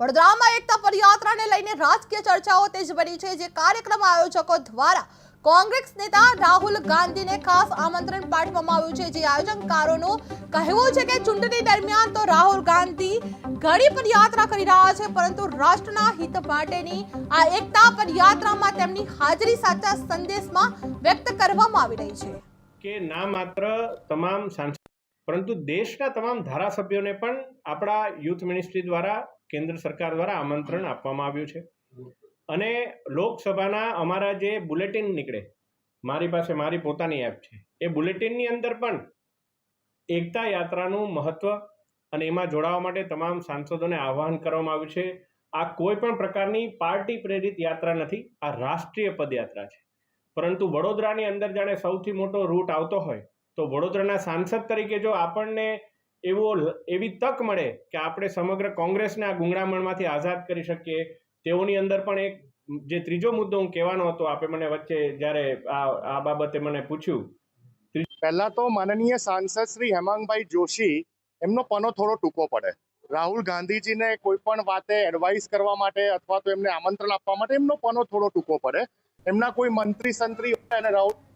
વડોદરામાં એકતા પદયાત્રાને લઈને રાજકીય ચર્ચાઓ તેજ બની છે, જે કાર્યક્રમ આયોજકો દ્વારા કોંગ્રેસ નેતા રાહુલ ગાંધીને ખાસ આમંત્રણ પાઠવવામાં આવ્યું છે. જે આયોજનકારોનું કહેવું છે કે ચૂંટણી દરમિયાન તો રાહુલ ગાંધી ઘણી પદયાત્રા કરી રહ્યા છે, પરંતુ રાષ્ટ્રના હિત માટેની આ એકતા પદયાત્રામાં તેમની હાજરી સાચા સંદેશમાં વ્યક્ત કરવામાં આવી રહી છે. કે ના માત્ર તમામ પરંતુ દેશના તમામ ધારાસભ્યોને પણ આપણા યુથ મિનિસ્ટ્રી દ્વારા, કેન્દ્ર સરકાર દ્વારા આમંત્રણ આપવામાં આવ્યું છે. અને લોકસભાના અમારા જે બુલેટિન નીકળે, મારી પાસે મારી પોતાની એપ છે. એ બુલેટિનની અંદર પણ એકતા યાત્રાનું મહત્વ અને એમાં જોડાવા માટે તમામ સાંસદોને આહ્વાન કરવામાં આવ્યું છે. આ કોઈ પણ પ્રકારની પાર્ટી પ્રેરિત યાત્રા નથી, આ રાષ્ટ્રીય પદયાત્રા છે. પરંતુ વડોદરાની અંદર જાણે સૌથી મોટો રૂટ આવતો હોય તો વડોદરાના સાંસદ તરીકે જો આપણને એવો એવી તક મળે કે આપણે સમગ્ર કોંગ્રેસને આ ગુંગળામણમાંથી આઝાદ કરી શકીએ, તેઓની અંદર પણ એક જે ત્રીજો મુદ્દો હું કહેવાનો હતો, આપે મને વચ્ચે જ્યારે આ આ બાબતે મને પૂછ્યું. પહેલા તો માનનીય સાંસદ શ્રી હેમાંગભાઈ જોશી, એમનો પનો થોડો ટૂંકો પડે. રાહુલ ગાંધીજીને કોઈ પણ વાતે એડવાઇસ કરવા માટે અથવા તો એમને આમંત્રણ આપવા માટે એમનો પનો થોડો ટૂંકો પડે. એમના કોઈ મંત્રી સંત્રી અને રાહુલ